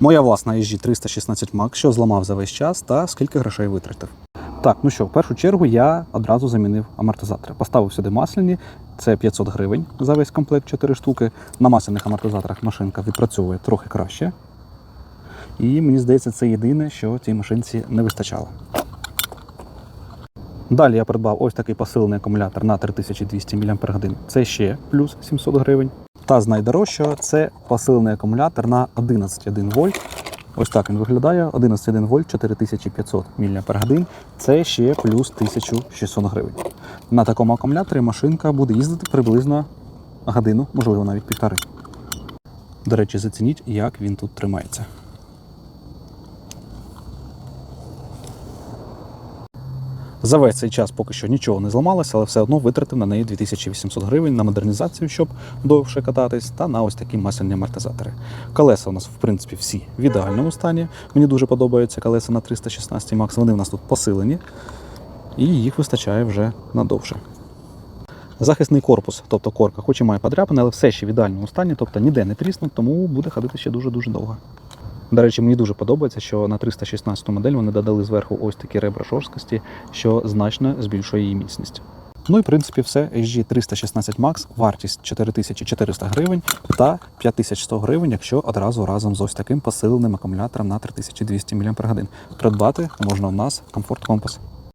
Моя власна ESG 316 Max, що зламав за весь час та скільки грошей витратив. Так, ну що, в першу чергу я одразу замінив амортизатори. Поставив сюди масляні, це 500 гривень за весь комплект 4 штуки. На масляних амортизаторах машинка відпрацьовує трохи краще. І мені здається, це єдине, що цій машинці не вистачало. Далі я придбав ось такий посилений акумулятор на 3200 мАч. Це ще плюс 700 гривень. Та з найдорожчого це посилений акумулятор на 11,1 вольт. Ось так він виглядає. 11,1 вольт, 4500 мАч. Це ще плюс 1600 гривень. На такому акумуляторі машинка буде їздити приблизно годину, можливо, навіть півтори. До речі, зацініть, як він тут тримається. За весь цей час поки що нічого не зламалося, але все одно витратив на неї 2800 гривень на модернізацію, щоб довше кататись, та на ось такі масляні амортизатори. Колеса у нас, в принципі, всі в ідеальному стані. Мені дуже подобаються колеса на 316 Max. Вони в нас тут посилені, і їх вистачає вже надовше. Захисний корпус, тобто корка, хоч і має подряпини, але все ще в ідеальному стані, тобто ніде не тріснув, тому буде ходити ще дуже-дуже довго. До речі, мені дуже подобається, що на 316 модель вони додали зверху ось такі ребра жорсткості, що значно збільшує її міцність. Ну і в принципі все. HG 316 Max, вартість 4400 гривень та 5100 гривень, якщо одразу разом з ось таким посиленим акумулятором на 3200 мАч. Придбати можна у нас комфорт Compass.